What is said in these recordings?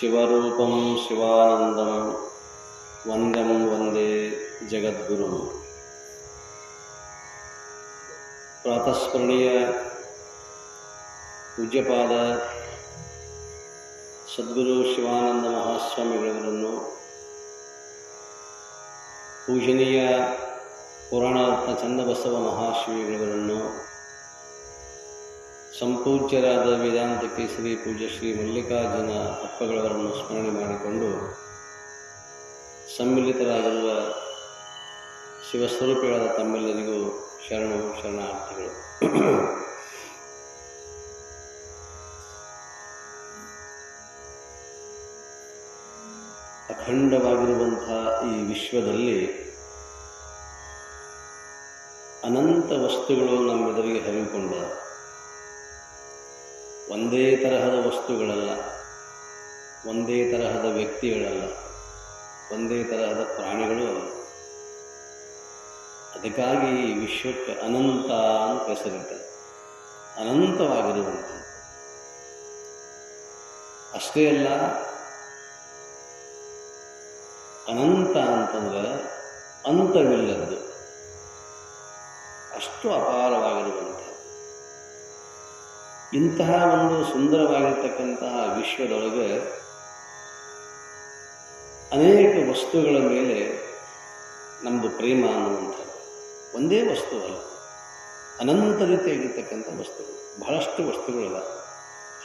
ಶಿವರೂಪಂ ಶಿವಾನಂದಂ. ವಂದ್ಯಂ ವಂದೇ ಜಗದ್ಗುರು. ಪ್ರಾತಸ್ಮರಣೀಯ ಪೂಜ್ಯಪಾದ ಸದ್ಗುರು ಶಿವಾನಂದ ಮಹಾಸ್ವಾಮಿಗಳವರನ್ನು ಪೂಜನೀಯ ಪುರಾಣಾರ್ಥ ಚಂದಬಸವ ಮಹಾಶ್ರೀಗಳವರನ್ನು ಸಂಪೂಜ್ಯರಾದ ವೇದಾಂತ ಕೇಸರಿ ಪೂಜ್ಯ ಶ್ರೀ ಮಲ್ಲಿಕಾರ್ಜುನ ಅಪ್ಪಗಳವರನ್ನು ಸ್ಮರಣೆ ಮಾಡಿಕೊಂಡು ಸಮ್ಮಿಲಿತರಾಗಿರುವ ಶಿವಸ್ವರೂಪಿಗಳಾದ ತಮ್ಮೆಲ್ಲರಿಗೂ ಶರಣು ಶರಣಾರ್ಥಿಗಳು. ಅಖಂಡವಾಗಿರುವಂತಹ ಈ ವಿಶ್ವದಲ್ಲಿ ಅನಂತ ವಸ್ತುಗಳು ನಮ್ಮೆದುರಿಗೆ ಹರಿದುಕೊಂಡ ಒಂದೇ ತರಹದ ವಸ್ತುಗಳಲ್ಲ, ಒಂದೇ ತರಹದ ವ್ಯಕ್ತಿಗಳಲ್ಲ, ಒಂದೇ ತರಹದ ಪ್ರಾಣಿಗಳು ಅದಕ್ಕಾಗಿ ವಿಶ್ವಕ್ಕೆ ಅನಂತ ಅಂತ ಹೆಸರಿದೆ ಅನಂತವಾಗಿರುವಂಥ ಅಷ್ಟೇ ಅಲ್ಲ, ಅನಂತ ಅಂತಂದರೆ ಅಂತವಿಲ್ಲದ್ದು. ಅಷ್ಟು ಅಪಾರವಾಗಿರುವಂಥ ಇಂತಹ ಒಂದು ಸುಂದರವಾಗಿರ್ತಕ್ಕಂತಹ ವಿಶ್ವದೊಳಗೆ ಅನೇಕ ವಸ್ತುಗಳ ಮೇಲೆ ನಮ್ಮದು ಪ್ರೇಮ ಅನ್ನುವಂಥದ್ದು. ಒಂದೇ ವಸ್ತು ಅಲ್ಲ, ಅನಂತ ರೀತಿಯಾಗಿರ್ತಕ್ಕಂಥ ವಸ್ತುಗಳು, ಬಹಳಷ್ಟು ವಸ್ತುಗಳಿಲ್ಲ.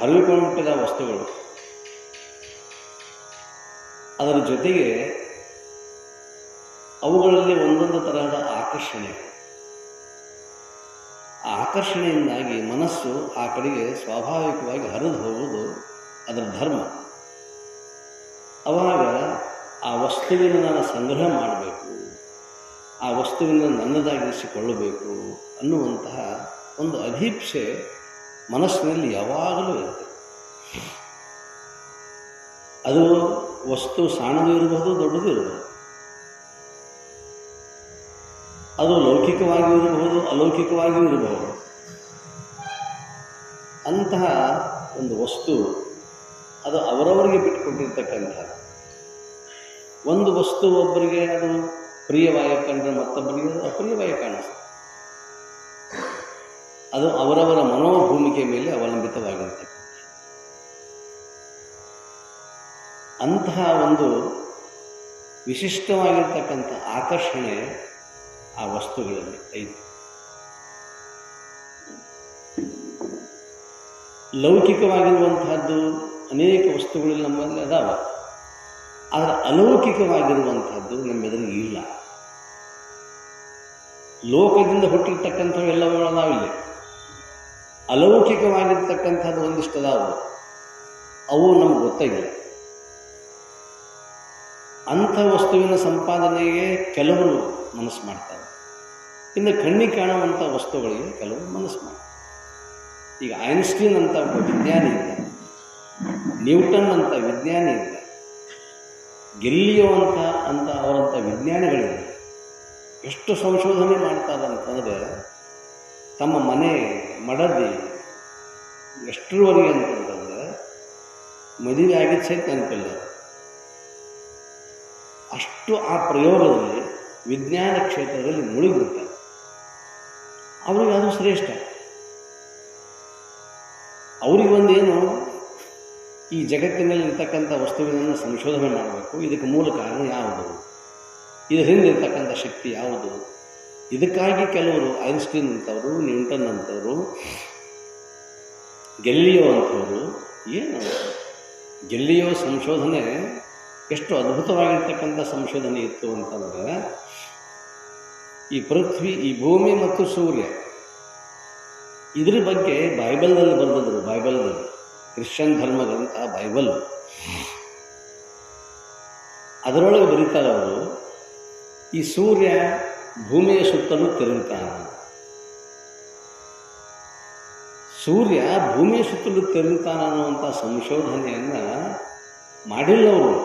ಹರಿದುಕೊಂಡಿದ್ದ ವಸ್ತುಗಳು. ಅದರ ಜೊತೆಗೆ ಅವುಗಳಲ್ಲಿ ಒಂದೊಂದು ತರಹದ ಆಕರ್ಷಣೆ. ಆ ಆಕರ್ಷಣೆಯಿಂದಾಗಿ ಮನಸ್ಸು ಆ ಕಡೆಗೆ ಸ್ವಾಭಾವಿಕವಾಗಿ ಹರಿದು ಹೋಗುವುದು ಅದರ ಧರ್ಮ. ಅವಾಗ ಆ ವಸ್ತುವಿನ ನಾನು ಸಂಗ್ರಹ ಮಾಡಬೇಕು, ಆ ವಸ್ತುವಿನ ನನ್ನದಾಗಿರಿಸಿಕೊಳ್ಳಬೇಕು ಅನ್ನುವಂತಹ ಒಂದು ಅಭೀಪ್ಸೆ ಮನಸ್ಸಿನಲ್ಲಿ ಯಾವಾಗಲೂ ಇರುತ್ತೆ. ಅದು ವಸ್ತು ಸಣ್ಣದು ಇರಬಹುದು, ದೊಡ್ಡದು ಇರಬಹುದು. ಅದು ಲೌಕಿಕವಾಗಿಯೂ ಇರಬಹುದು, ಅಲೌಕಿಕವಾಗಿಯೂ ಇರಬಹುದು. ಅಂತಹ ಒಂದು ವಸ್ತು ಅದು ಅವರವರಿಗೆ ಬಿಟ್ಟುಕೊಟ್ಟಿರ್ತಕ್ಕಂಥ ಒಂದು ವಸ್ತು ಒಬ್ಬರಿಗೆ ಅದು ಪ್ರಿಯವಾಗಿ ಕಂಡ್ರೆ ಮತ್ತೊಬ್ಬರಿಗೆ ಅದು ಅಪ್ರಿಯವಾಗಿ ಕಾಣಿಸ್ತದೆ. ಅದು ಅವರವರ ಮನೋಭೂಮಿಕೆ ಮೇಲೆ ಅವಲಂಬಿತವಾಗಿರ್ತಕ್ಕಂಥ ಅಂತಹ ಒಂದು ವಿಶಿಷ್ಟವಾಗಿರ್ತಕ್ಕಂಥ ಆಕರ್ಷಣೆ ಆ ವಸ್ತುಗಳಲ್ಲಿ ಐದು. ಲೌಕಿಕವಾಗಿರುವಂತಹದ್ದು ಅನೇಕ ವಸ್ತುಗಳು ನಮ್ಮಲ್ಲಿ ಅದಾವ. ಆದರೆ ಅಲೌಕಿಕವಾಗಿರುವಂಥದ್ದು ನಮ್ಮೆದುರಿಗೆ ಇಲ್ಲ. ಲೋಕದಿಂದ ಹುಟ್ಟಿರ್ತಕ್ಕಂಥವು ನಾವಿಲ್ಲ. ಅಲೌಕಿಕವಾಗಿರ್ತಕ್ಕಂಥದ್ದು ಒಂದಿಷ್ಟು ಅದಾವು ಅವು ನಮ್ಗೆ ಗೊತ್ತಾಗಿಲ್ಲ. ಅಂಥ ವಸ್ತುವಿನ ಸಂಪಾದನೆಗೆ ಕೆಲವರು ಮನಸ್ಸು ಮಾಡ್ತಾರೆ. ಇನ್ನು ಕಣ್ಣಿಗೆ ಕಾಣುವಂಥ ವಸ್ತುಗಳಿಗೆ ಕೆಲವರು ಮನಸ್ಸು ಮಾಡ್ತಾರೆ. ಈಗ ಐನ್ಸ್ಟೀನ್ ಅಂತ ಒಬ್ಬ ವಿಜ್ಞಾನಿ ಇದ್ದ, ನ್ಯೂಟನ್ ಅಂತ ವಿಜ್ಞಾನಿ ಇದ್ದ, ಗೆಲ್ಲಿಯೋ ಅಂತ ಅಂತ ಅವರಂಥ ವಿಜ್ಞಾನಿಗಳಿದ್ದಾರೆ ಎಷ್ಟು ಸಂಶೋಧನೆ ಮಾಡ್ತಾರೆ ಅಂತಂದರೆ ತಮ್ಮ ಮನೆ ಮಡದಿ ಎಷ್ಟರವರೆಗೆ ಅಂತಂದ್ರೆ ಮದುವೆ ಆಗಿದ್ದು ಸಹಿತ ನೆನಪಿಲ್ಲ ಅಷ್ಟು ಆ ಪ್ರಯೋಗದಲ್ಲಿ ವಿಜ್ಞಾನ ಕ್ಷೇತ್ರದಲ್ಲಿ ಮುಳುಗಿಬಿಡ್ತಾರೆ ಅವರಿಗೆ ಅದು ಶ್ರೇಷ್ಠ. ಅವರಿಗೊಂದೇನು, ಈ ಜಗತ್ತಿನಲ್ಲಿ ಇರ್ತಕ್ಕಂಥ ವಸ್ತುವಿನನ್ನು ಸಂಶೋಧನೆ ಮಾಡಬೇಕು. ಇದಕ್ಕೆ ಮೂಲ ಕಾರಣ ಯಾವುದು? ಇದರ ಇರ್ತಕ್ಕಂಥ ಶಕ್ತಿ ಯಾವುದು? ಇದಕ್ಕಾಗಿ ಕೆಲವರು ಐನ್ಸ್ಟೀನ್ ಅಂತವರು ನ್ಯೂಟನ್ ಅಂತವರು ಗೆಲ್ಲಿಯೋ ಅಂಥವರು, ಏನು? ಗೆಲ್ಲಿಯೋ ಸಂಶೋಧನೆ ಎಷ್ಟು ಅದ್ಭುತವಾಗಿರ್ತಕ್ಕಂಥ ಸಂಶೋಧನೆ ಇತ್ತು ಅಂತಂದರೆ, ಈ ಪೃಥ್ವಿ, ಈ ಭೂಮಿ ಮತ್ತು ಸೂರ್ಯ, ಇದ್ರ ಬಗ್ಗೆ ಬೈಬಲ್ನಲ್ಲಿ ಬಂದದ್ರು ಬೈಬಲ್ನಲ್ಲಿ ಕ್ರಿಶ್ಚಿಯನ್ ಧರ್ಮ ಗ್ರಂಥ ಬೈಬಲ್. ಅದರೊಳಗೆ ಬರೀತಾರೆ ಅವರು, ಈ ಸೂರ್ಯ ಭೂಮಿಯ ಸುತ್ತಲೂ ತಿರುಗುತ್ತಾನೆ ಸೂರ್ಯ ಭೂಮಿಯ ಸುತ್ತಲೂ ತಿರುಗುತ್ತಾನೆ ಅನ್ನುವಂಥ ಸಂಶೋಧನೆಯನ್ನು ಮಾಡಿಲ್ಲವರು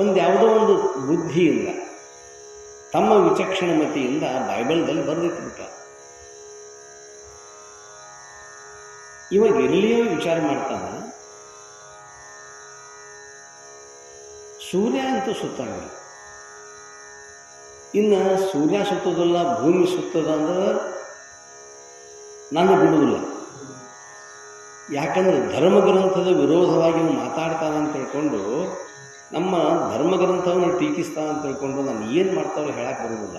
ಒಂದು ಯಾವುದೋ ಒಂದು ಬುದ್ಧಿಯಿಂದ, ತಮ್ಮ ವಿಚಕ್ಷಣ ಮತಿಯಿಂದ ಬೈಬಲ್ದಲ್ಲಿ ಬರೆದಿಟ್ಬಿಟ್ಟ. ಇವಾಗ ಎಲ್ಲಿಯೋ ವಿಚಾರ ಮಾಡ್ತಾನೆ, ಸೂರ್ಯ ಅಂತೂ ಸುತ್ತಾಗಲ್ಲ. ಇನ್ನು ಸೂರ್ಯ ಸುತ್ತೋದಲ್ಲ, ಭೂಮಿ ಸುತ್ತದ ಅಂದ್ರೆ ನಾನು ಬಿಡುವುದಿಲ್ಲ. ಯಾಕಂದ್ರೆ ಧರ್ಮಗ್ರಂಥದ ವಿರೋಧವಾಗಿ ಮಾತಾಡ್ತಾನೆ ಅಂತ ತಿಳ್ಕೊಂಡು ನಮ್ಮ ಧರ್ಮಗ್ರಂಥವನ್ನು ಟೀಕಿಸ್ತಾ ಅಂತ ತಿಳ್ಕೊಂಡು ನಾನು ಏನು ಮಾಡ್ತಾರೋ ಹೇಳಕ್ಕೆ ಬರುವುದಿಲ್ಲ.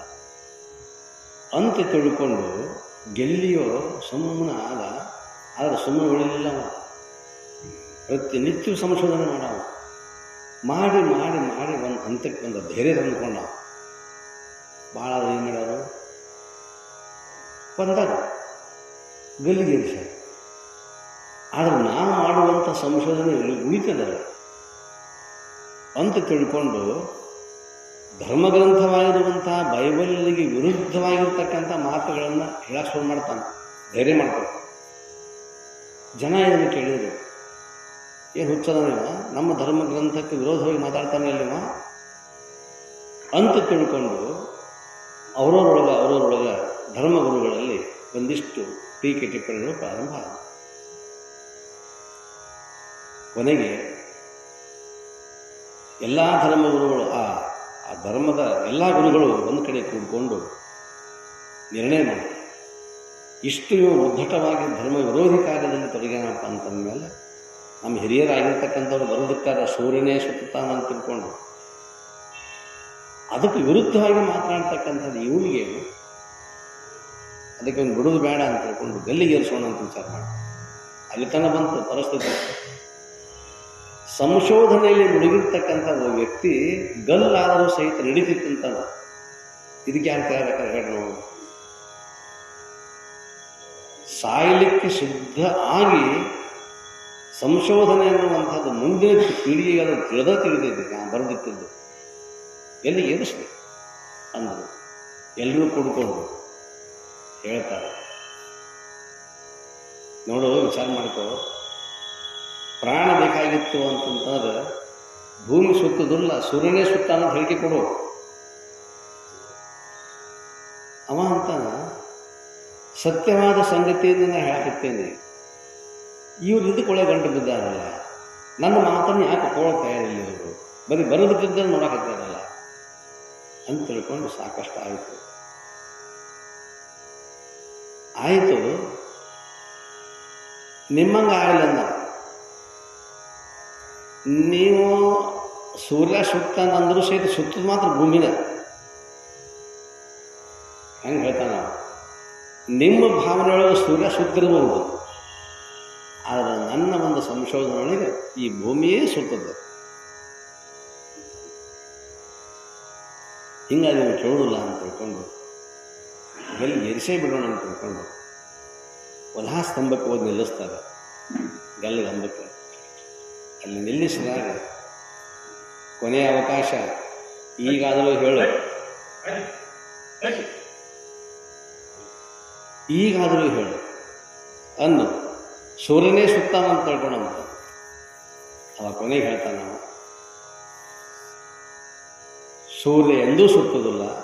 ಅಂತ ತಿಳ್ಕೊಂಡು ಗೆಲ್ಲಿಯೋ ಸುಮ್ಮನೆ ಆದ, ಆದರೆ ಸುಮ್ಮನೆ ಉಳಿಲಿಲ್ಲ ಅವ ಪ್ರತಿನಿತ್ಯ ಸಂಶೋಧನೆ ಮಾಡವ ಮಾಡಿ ಮಾಡಿ ಮಾಡಿ ಒಂದು ಹಂತಕ್ಕೆ ಒಂದು ಧೈರ್ಯ ತಂದುಕೊಂಡ ಭಾಳ ಏನು ಮಾಡ್ಯಾರು ಬಂದಾಗ ಗಲ್ಲಿಗೇರಿಸ ಆದರೆ ನಾವು ಮಾಡುವಂಥ ಸಂಶೋಧನೆ ಉಳಿತದಲ್ಲ. ಅಂತ ತಿಳ್ಕೊಂಡು ಧರ್ಮಗ್ರಂಥವಾಗಿರುವಂತಹ ಬೈಬಲ್ಗೆ ವಿರುದ್ಧವಾಗಿರ್ತಕ್ಕಂಥ ಮಾತುಗಳನ್ನು ಹೇಳಕ್ಕೆ ಶುರು ಮಾಡ್ತಾನೆ. ಧೈರ್ಯ ಮಾಡ್ತಾನೆ ಜನ ಇದನ್ನು ಕೇಳಿದರು. ಏನು ಹುಚ್ಚದ ನಮ್ಮ ನಮ್ಮ ಧರ್ಮಗ್ರಂಥಕ್ಕೆ ವಿರೋಧವಾಗಿ ಮಾತಾಡ್ತಾನೆ ಅಲ್ಲಿವ ಅಂತ ತಿಳ್ಕೊಂಡು ಅವರವರೊಳಗ ಅವರವರೊಳಗೆ ಧರ್ಮಗುರುಗಳಲ್ಲಿ ಒಂದಿಷ್ಟು ಟೀಕೆ ಟಿಪ್ಪಣಿಗಳು ಪ್ರಾರಂಭ ಆದವು. ಕೊನೆಗೆ ಎಲ್ಲ ಧರ್ಮಗುರುಗಳು, ಆ ಆ ಧರ್ಮದ ಎಲ್ಲ ಗುರುಗಳು ಒಂದು ಕಡೆ ಕೂಡಿಕೊಂಡು ನಿರ್ಣಯ ಮಾಡಿ ಇಷ್ಟು ಉದ್ಧಟವಾಗಿ ಧರ್ಮ ವಿರೋಧಿ ಕಾರ್ಯದಲ್ಲಿ ತೊಡಗ್ಯಾನಪ್ಪ ಅಂತಂದಮೇಲೆ ನಮ್ಮ ಹಿರಿಯರಾಗಿರ್ತಕ್ಕಂಥವ್ರು ಬರೋದಕ್ಕಾದ ಸೂರ್ಯನೇ ಸುತ್ತಾನ ಅಂತ ತಿಳ್ಕೊಂಡು ಅದಕ್ಕೆ ವಿರುದ್ಧವಾಗಿ ಮಾತನಾಡ್ತಕ್ಕಂಥದ್ದು ಇವನಿಗೆ ಅದಕ್ಕೆ ಒಂದು ಬಿಡೋದು ಬೇಡ ಅಂತ ತಿಳ್ಕೊಂಡು ಗಲ್ಲಿಗೇರಿಸೋಣ ಅಂತ ವಿಚಾರ ಮಾಡಿ ಅಲ್ಲಿ ತನಕ ಬಂತು ಪರಿಸ್ಥಿತಿ. ಸಂಶೋಧನೆಯಲ್ಲಿ ಮುಳುಗಿರ್ತಕ್ಕಂಥ ಒಬ್ಬ ವ್ಯಕ್ತಿ ಗಲ್ಲಾದರೂ ಸಹಿತ ನಡೀತಿತ್ತಂತಲ್ಲ. ಇದಕ್ಕೆ ಯಾರು ಹೇಳಿ ನಾವು ಸಾಯಲಿಕ್ಕೆ ಸಿದ್ಧ ಆಗಿ ಸಂಶೋಧನೆ ಅನ್ನುವಂಥದ್ದು ಮುಂದಿನ ಪೀಳಿಗೆಗೆ ಅದು ತಿಳಿದ ತಿಳಿದಿದೆ ನಾನು ಬರೆದಿಟ್ಟಿದ್ದು. ಎಲ್ಲಿ ಏರಿಸ್ಬೇಕು ಅಂದರು. ಎಲ್ಲರೂ ಕೊಡ್ಕೊಂಡು ಹೇಳ್ತಾರೆ. ನೋಡು, ವಿಚಾರ ಮಾಡ್ಕೋ. ಪ್ರಾಣ ಬೇಕಾಗಿತ್ತು ಅಂತಂತಂದ್ರೆ ಭೂಮಿ ಸುತ್ತದಲ್ಲ, ಸೂರ್ಯನೇ ಸುತ್ತ ಅನ್ನೋದು ಹೇಳಿಕೆ ಕೊಡು. ಅವ ಅಂತ ಸತ್ಯವಾದ ಸಂಗತಿಯನ್ನು ನಾನು ಹೇಳಕತ್ತೇನೆ. ಇವ್ರು ಒಳ್ಳೆ ಗಂಟು ಬಿದ್ದಾರಲ್ಲ, ನನ್ನ ಮಾತನ್ನು ಯಾಕೆ ಒಪ್ಕೊಳ್ಳೋಕೆ ತಯಾರಿಲ್ಲ ಇವರು? ಬರೀ ಬರೋದಕ್ಕಿದ್ದಲ್ಲಿ ನೋಡಕತ್ತಾರಲ್ಲ ಅಂತ ತಿಳ್ಕೊಂಡು ಸಾಕಷ್ಟು ಆಯಿತು. ಆಯಿತು ನಿಮ್ಮಂಗೆ ಆಗಲಿಲ್ಲ ನಾವು ಸೂರ್ಯ ಸುತ್ತಾನಂದ್ರೂ ಸಹಿತ ಸುತ್ತದ ಮಾತ್ರ ಭೂಮಿನ. ಹೆಂಗೆ ಹೇಳ್ತಾನ? ನಿಮ್ಮ ನಿಮ್ಮ ಒಳಗೆ ಸೂರ್ಯ ಸುತ್ತಿರಬಹುದು ಆದರೆ ನನ್ನ ಒಂದು ಸಂಶೋಧನೆಯೊಳಗೆ ಈ ಭೂಮಿಯೇ ಸುತ್ತದೆ ಹಿಂಗಾಗಿ ನೀವು ಕೇಳೋದಿಲ್ಲ ಅಂತ ತಿಳ್ಕೊಂಡು, ಎಲ್ಲಿ ಎರಿಸೇ ಬಿಡೋಣ ಅಂತ ತಿಳ್ಕೊಂಡು ವಲಾ ಸ್ತಂಭಕ್ಕೆ ಹೋಗಿ ನಿಲ್ಲಿಸ್ತಾರೆ. ಗಲ್ಲಿಗೆ ಅಲ್ಲಿ ನಿಲ್ಲಿಸಿದಾಗ ಕೊನೆಯ ಅವಕಾಶ. ಈಗಾದರೂ ಹೇಳು. ಈಗಾದರೂ ಹೇಳು. ಅನ್ನು ಸೂರ್ಯನೇ ಸುತ್ತಾನ ಅಂತ ತಿಳ್ಕೊಂಡಂತ. ಅವ ಕೊನೆಗೆ ಹೇಳ್ತಾನ. ಸೂರ್ಯ ಎಂದೂ ಸುತ್ತೋದಿಲ್ಲ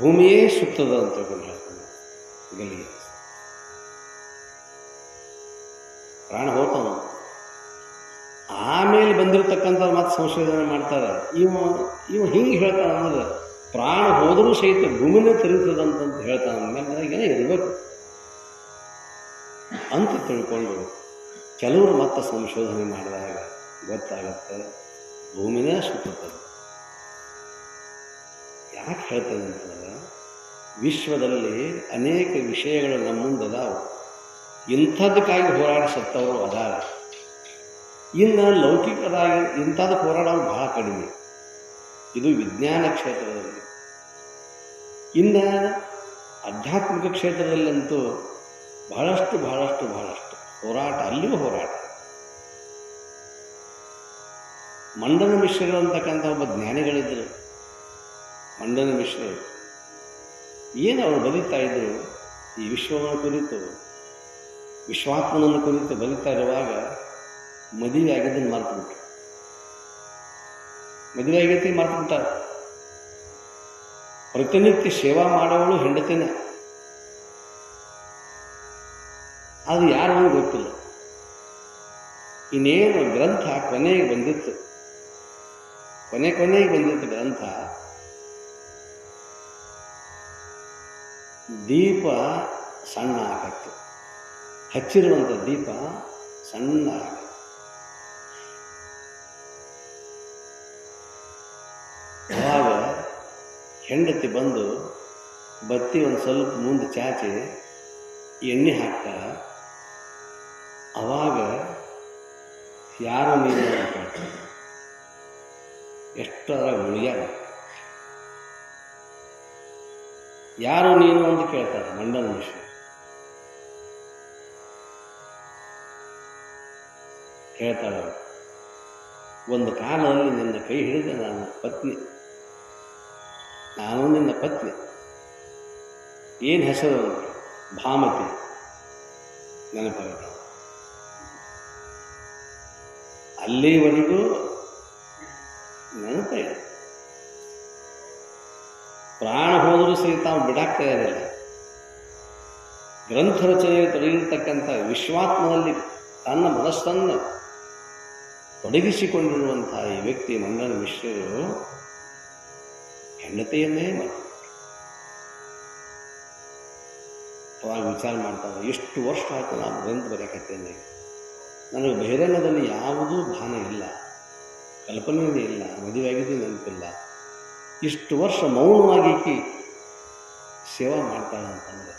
ಭೂಮಿಯೇ ಸುತ್ತದ ಅಂತ ತಿಳ್ಕೊಂಡು ಹೇಳ್ತಾನೆ ಗಲ್ಲಿಗೆ. ಪ್ರಾಣ ಹೋತಾನ ಆಮೇಲೆ ಬಂದಿರತಕ್ಕಂಥವ್ರು ಮತ್ತೆ ಸಂಶೋಧನೆ ಮಾಡ್ತಾರೆ. ಇವ ಇವ ಹಿಂಗೆ ಹೇಳ್ತಾನೆ ಅಂದ್ರೆ, ಪ್ರಾಣ ಹೋದರೂ ಸಹಿತ ಭೂಮಿನೇ ತಿರುಗ್ತದಂತಂತ ಹೇಳ್ತಾನೆ. ಅಂದಮೇಲೆ ಇರಬೇಕು. ಅಂತ ತಿಳ್ಕೊಂಡು ಕೆಲವರು ಮತ್ತೆ ಸಂಶೋಧನೆ ಮಾಡಿದಾಗ ಗೊತ್ತಾಗತ್ತೆ, ಭೂಮಿನೇ ಸುತ್ತುತ್ತದೆ ಯಾಕೆ ಹೇಳ್ತದೆ ಅಂತಂದ್ರೆ, ವಿಶ್ವದಲ್ಲಿ ಅನೇಕ ವಿಷಯಗಳು ನಮ್ಮ ಮುಂದದಾವು ಇಂಥದ್ದಕ್ಕಾಗಿ ಹೋರಾಡಿ ಸತ್ತವರು ಅದಾರ. ಇನ್ನು ಲೌಕಿಕರಾಗಿ ಇಂಥದ್ದು ಹೋರಾಡೋರು ಬಹಳ ಕಡಿಮೆ. ಇದು ವಿಜ್ಞಾನ ಕ್ಷೇತ್ರದಲ್ಲಿ. ಇನ್ನು ಆಧ್ಯಾತ್ಮಿಕ ಕ್ಷೇತ್ರದಲ್ಲಂತೂ ಬಹಳಷ್ಟು ಬಹಳಷ್ಟು ಬಹಳಷ್ಟು ಹೋರಾಟ, ಅಲ್ಲಿಯೂ ಹೋರಾಟ. ಮಂಡನ ಮಿಶ್ರರು ಅಂತಕ್ಕಂಥ ಒಬ್ಬ ಜ್ಞಾನಿಗಳಿದ್ದರು ಮಂಡನ ಮಿಶ್ರರು. ಏನು ಅವರು ಬರೀತಾ ಇದ್ದರು ಈ ವಿಶ್ವವನ್ನು ಕುರಿತು, ವಿಶ್ವಾತ್ಮನನ್ನು ಕುರಿತು ಬರೀತಾ ಇರುವಾಗ ಮದುವೆ ಆಗಿದ್ದನ್ನು ಮರೆತುಬಿಟ್ರು. ಮದುವೆ ಆಗೈತಿ ಮರೆತುಬಿಟ್ಟಾರ. ಪ್ರತಿನಿತ್ಯ ಸೇವಾ ಮಾಡೋವಳು ಹೆಂಡತಿನೇ. ಅದು ಯಾರು ಗೊತ್ತಿಲ್ಲ. ಇನ್ನೇನು ಗ್ರಂಥ ಕೊನೆಗೆ ಬಂದಿತ್ತು. ಕೊನೆ ಕೊನೆಗೆ ಬಂದಿತ್ತು ಗ್ರಂಥ, ದೀಪ ಸಣ್ಣ ಆಗತ್ತೆ ಹಚ್ಚಿರುವಂಥ ದೀಪ ಸಣ್ಣ ಹೆಂಡತಿ ಬಂದು ಬತ್ತಿ ಒಂದು ಸ್ವಲ್ಪ ಮುಂದೆ ಚಾಚಿ ಎಣ್ಣೆ ಹಾಕ್ತಾಳ ಅವಾಗ ಯಾರು ನೀನು ಅಂತ ಕೇಳ್ತಾಳೆ. ಎಷ್ಟರ ಉಳಿಯಾಗ ಯಾರು ನೀನು ಅಂತ ಕೇಳ್ತಾರೆ ಮಂಡಲ ಮಿಶ್ರ ಹೇಳ್ತಾಳೆ ಒಂದು ಕಾಲದಲ್ಲಿ ನಿನ್ನ ಕೈ ಹಿಡಿದ ನನ್ನ ಪತ್ನಿ. ನಾನು ನಿನ್ನ ಪತ್ನಿ. ಏನು ಹೆಸರು ಭಾಮತಿ. ನೆನಪಾಗುತ್ತೆ ಅಲ್ಲಿವರೆಗೂ ನೆನಪ ಪ್ರಾಣ ಹೋದರೂ ಸಹಿತ ತಾವು ಬಿಡಾಕ್ತಾ ಇರಲಿಲ್ಲ. ಗ್ರಂಥ ರಚನೆಯಲ್ಲಿ ತೊಡಗಿರ್ತಕ್ಕಂಥ ವಿಶ್ವಾತ್ಮದಲ್ಲಿ ತನ್ನ ಮನಸ್ಸನ್ನು ತೊಡಗಿಸಿಕೊಂಡಿರುವಂತಹ ಈ ವ್ಯಕ್ತಿ ಮಂಗನ ಮಿಶ್ರರು ಹೆಂಡತಿಯನ್ನೇ ಮಾಡಿ ಅವಾಗ ವಿಚಾರ ಮಾಡ್ತಾರೆ ಎಷ್ಟು ವರ್ಷ ಆಯಿತು ನಾನು ಗ್ರಂಥ ಬರೆಯಕತ್ತೇನೆ ನನಗೆ ಬಹಿರಂಗದಲ್ಲಿ ಯಾವುದೂ ಭಾನ ಇಲ್ಲ, ಕಲ್ಪನೆಯೇ ಇಲ್ಲ, ಮದುವೆಯಾಗಿದ್ದು ನೆನಪಿಲ್ಲ. ಇಷ್ಟು ವರ್ಷ ಮೌನವಾಗಿ ಸೇವಾ ಮಾಡ್ತಾಳೆ ಅಂತಂದ್ರೆ,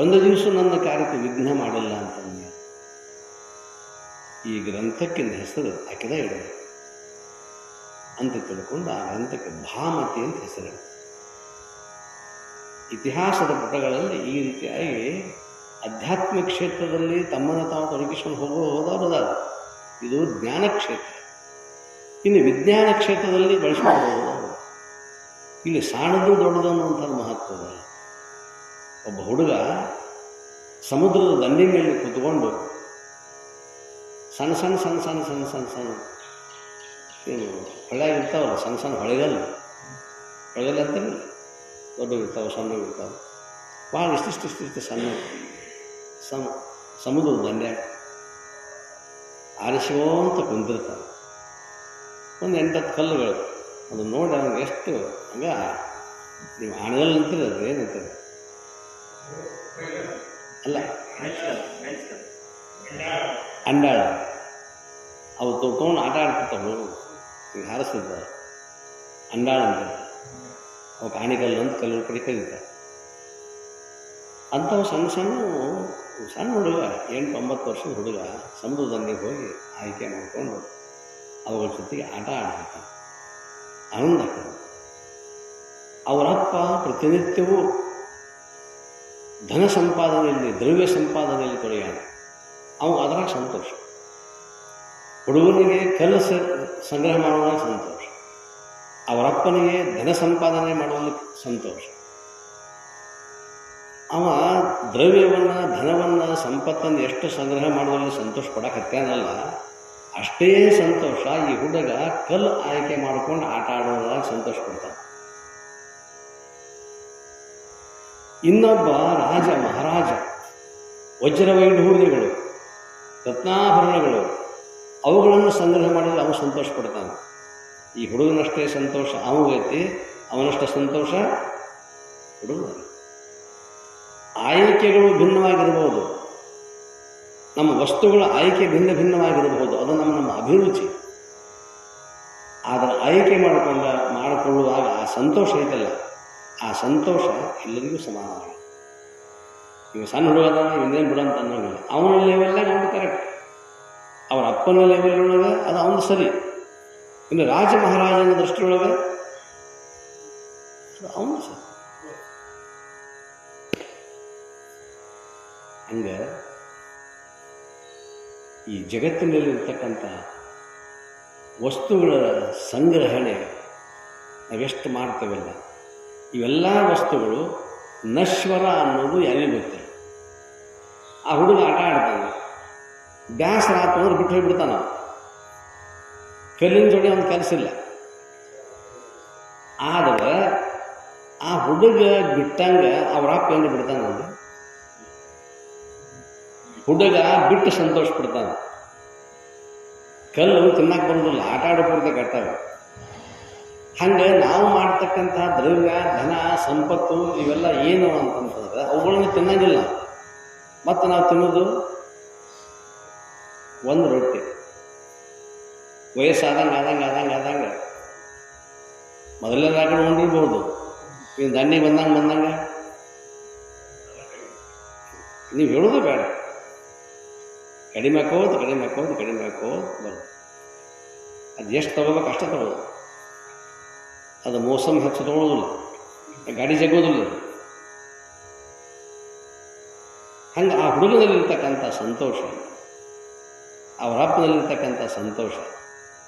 ಒಂದು ದಿವಸ ನನ್ನ ಕಾರ್ಯಕ್ಕೆ ವಿಘ್ನ ಮಾಡಿಲ್ಲ ಅಂತಂದ್ರೆ, ಈ ಗ್ರಂಥಕ್ಕಿಂತ ಹೆಸರು ಆಕೆದ ಇಡೋದು ಅಂತ ತಿಳ್ಕೊಂಡು ಆ ಗ್ರಂಥಕ್ಕೆ ಭಾಮತಿ ಅಂತ ಹೆಸರು ಇತಿಹಾಸದ ಪುಟಗಳಲ್ಲಿ ಈ ರೀತಿಯಾಗಿ ಆಧ್ಯಾತ್ಮಿಕ ಕ್ಷೇತ್ರದಲ್ಲಿ ತಮ್ಮನ್ನು ತಾವು ತೊಡಗಿಸ್ಕೊಂಡು ಹೋಗೋ ಹೋದವರು ಅದಾರ ಇದು ಜ್ಞಾನ ಕ್ಷೇತ್ರ. ಇನ್ನು ವಿಜ್ಞಾನ ಕ್ಷೇತ್ರದಲ್ಲಿ ಬಳಸ್ಕೊಂಡು ಇಲ್ಲಿ ಸಾಣದು ದೊಡ್ಡದು ಅನ್ನುವಂಥ ಮಹತ್ವದ ಒಬ್ಬ ಹುಡುಗ ಸಮುದ್ರದ ದಂಡಿ ಮೇಲೆ ಕೂತ್ಕೊಂಡು ಸಣ್ಣ ಸಣ್ಣ ಸಣ್ಣ ಸಣ್ಣ ಸಣ್ಣ ಸಣ್ಣ ಸಣ್ಣ ಏನು ಹೊಳ್ಯಾಗ ಇರ್ತಾವಲ್ಲ, ಸಣ್ಣ ಸಣ್ಣ ಹೊಳೆಗಲ್ಲ. ಹೊಳೆಗಲ್ಲ ಅಂತಾರೆ ದೊಡ್ಡ ಇರ್ತಾವೆ ಸಣ್ಣ ಇರ್ತಾವೆ ಭಾಳ ಇಷ್ಟಿಷ್ಟು ಇಷ್ಟಿಷ್ಟು ಸಣ್ಣ, ಸಮ ಸಮುದ್ರದ ದಂಡ್ಯಾಗ. ಆರಿಸುವಂತ ಕುಂತಿರ್ತಾವೆ ಒಂದು ಎಂಟತ್ತು ಕಲ್ಲುಗಳು. ಅದು ನೋಡಿ ಅವ್ನಿಗೆ ಎಷ್ಟು, ಹಂಗ ನೀವು ಹಣದಲ್ಲಿ ಅಂತೀರ ಅದು ಏನಂತಾರೆ ಅಲ್ಲ, ಅಂಡಾಳ. ಅವು ತೊಗೊಂಡು ಆಟ ಆಡ್ತಿರ್ತಾವೆ ಈಗ ಹಾರಿಸ್ತಿರ್ತಾರೆ ಅಂಡಾಳ ಅಂತ ಅವು ಕಾಣಿಕಲ್ಲು ಅಂತ ಕಲ್ಲು ಕಡೆ ಕರೀತಾರೆ ಅಂಥವು ಸಣ್ಣ ಸಣ್ಣ ಸಣ್ಣ ಹುಡುಗ ಎಂಟು ಒಂಬತ್ತು ವರ್ಷದ ಹುಡುಗ ಸಮುದ್ರದಲ್ಲಿ ಹೋಗಿ ಆಯ್ಕೆ ಮಾಡಿಕೊಂಡು ಅವುಗಳ ಜೊತೆಗೆ ಆಟ ಆಡಬೇಕು ಆನಂದ ಅವರಪ್ಪ ಪ್ರತಿನಿತ್ಯವೂ ಧನ ಸಂಪಾದನೆಯಲ್ಲಿ, ದ್ರವ್ಯ ಸಂಪಾದನೆಯಲ್ಲಿ ತೊಡಗ್ಯಾನ ಅವ ಅದರಾಗ ಸಂತೋಷ. ಹುಡುಗನಿಗೆ ಕಲ್ಲು ಸ- ಸಂಗ್ರಹ ಮಾಡುವಾಗ ಸಂತೋಷ. ಅವರಪ್ಪನಿಗೆ ಧನ ಸಂಪಾದನೆ ಮಾಡುವಲ್ಲಿ ಸಂತೋಷ. ಅವ ದ್ರವ್ಯವನ್ನು, ಧನವನ್ನು, ಸಂಪತ್ತನ್ನು ಎಷ್ಟು ಸಂಗ್ರಹ ಮಾಡುವಲ್ಲಿ ಸಂತೋಷ ಪಡಕತ್ತೇನಲ್ಲ ಅಷ್ಟೇ ಸಂತೋಷ ಈ ಹುಡುಗ ಕಲ್ಲು ಆಯ್ಕೆ ಮಾಡಿಕೊಂಡು ಆಟ ಆಡೋದ್ರಾಗ ಸಂತೋಷ ಪಡ್ತಾನೆ. ಇನ್ನೊಬ್ಬ ರಾಜ ಮಹಾರಾಜ, ವಜ್ರವೈಢೂರ್ಯಗಳು, ರತ್ನಾಭರಣಗಳು ಅವುಗಳನ್ನು ಸಂಗ್ರಹ ಮಾಡಿದರೆ ಅವನು ಸಂತೋಷ ಪಡ್ತಾನೆ ಈ ಹುಡುಗನಷ್ಟೇ ಸಂತೋಷ ಅವನಿಗೈತಿ ಅವನಷ್ಟು ಸಂತೋಷ ಹುಡುಗ ಆಯ್ಕೆಗಳು ಭಿನ್ನವಾಗಿರ್ಬೋದು ನಮ್ಮ ವಸ್ತುಗಳ ಆಯ್ಕೆ ಭಿನ್ನ ಭಿನ್ನವಾಗಿರಬಹುದು. ಅದು ನಮ್ಮ ನಮ್ಮ ಅಭಿರುಚಿ. ಆದರೆ ಆಯ್ಕೆ ಮಾಡಿಕೊಂಡ, ಮಾಡಿಕೊಳ್ಳುವಾಗ ಆ ಸಂತೋಷ ಐತಲ್ಲ, ಆ ಸಂತೋಷ ಎಲ್ಲರಿಗೂ ಸಮಾನವಾಗಿದೆ. ಈಗ ಸಣ್ಣ ಹುಡುಗ ಇನ್ನೇನು ಬಿಡಂತ ಅನ್ನೋಂಗಿಲ್ಲ. ಅವನ ಇವೆಲ್ಲ ಅವನು ಕರೆಕ್ಟ್. ಅವರ ಅಪ್ಪನ ಲೆವೆಲ್ನೊಳಗೆ ಅದು ಅವನು ಸರಿ. ಇನ್ನು ರಾಜ ಮಹಾರಾಜನ ದೃಷ್ಟಿಯೊಳಗೆ ಅವನು ಸರಿ. ಹಂಗೆ ಈ ಜಗತ್ತಿನಲ್ಲಿರ್ತಕ್ಕಂಥ ವಸ್ತುಗಳ ಸಂಗ್ರಹಣೆ ನಾವೆಷ್ಟು ಮಾಡ್ತೇವಲ್ಲ? ಇವೆಲ್ಲ ವಸ್ತುಗಳು ನಶ್ವರ ಅನ್ನೋದು ಯಾರಿಗೆ ಗೊತ್ತಿಲ್ಲ. ಆ ಹುಡುಗ ಆಟ ಆಡ್ತಾನೆ. ಬ್ಯಾಸರ ಆತು ಬಿಟ್ಟು ಹೋಗ್ಬಿಡ್ತಾನ ಕಲ್ಲಿನ ಜೋಡಿ ಒಂದು ಕೆಲಸ ಇಲ್ಲ. ಆದರೆ ಆ ಹುಡುಗ ಬಿಟ್ಟಂಗೆ ಅವ್ರ ಅಪ್ಪ ಹೆಂಗೆ ಬಿಡ್ತಾನೆ ಹುಡುಗ ಬಿಟ್ಟು ಸಂತೋಷ ಪಡ್ತಾನೆ. ಕಲ್ಲು ತಿನ್ನಕ್ಕೆ ಬರೋದಿಲ್ಲ, ಆಟ ಆಡೋ ಪೂರ್ತಿ ಕಟ್ಟಾವೆ ಹಂಗೆ ನಾವು ಮಾಡ್ತಕ್ಕಂತಹ ದ್ರವ್ಯ, ಧನ, ಸಂಪತ್ತು ಇವೆಲ್ಲ ಏನು ಅಂತಂತಂದ್ರೆ ಅವುಗಳನ್ನ ತಿನ್ನಂಗಿಲ್ಲ. ಮತ್ತು ನಾವು ತಿನ್ನೋದು ಒಂದು ರೊಟ್ಟಿ ವಯಸ್ಸಾದಂಗೆ ಆದಂಗೆ ಆದಂಗೆ ಆದಂಗೆ. ರಾಕಡೆ ಉಂಡಿರ್ಬೋದು ಇನ್ನು ದಂಡಿಗೆ ಬಂದಂಗೆ ಬಂದಂಗೆ. ನೀವು ಹೇಳೋದು ಬೇಡ. ಕಡಿಮೆ ಹಾಕೋದು ಕಡಿಮೆ ಹಾಕೋದು ಕಡಿಮೆ ಹಾಕೋದು ಬರೋದು. ಅದು ಎಷ್ಟು ತೊಗೋಬೇಕು ಅಷ್ಟೇ ತೊಗೋದು. ಅದು ಮೋಸಮ್ ಹೆಚ್ಚು ತೊಗೊಳೋದಿಲ್ಲ. ಗಾಡಿ ಜಗೋದಿಲ್ಲ ಹಂಗೆ ಆ ಹುಡುಗದಲ್ಲಿರ್ತಕ್ಕಂಥ ಸಂತೋಷ. ಅವರ ಅಪ್ಪನಲ್ಲಿರ್ತಕ್ಕಂಥ ಸಂತೋಷ.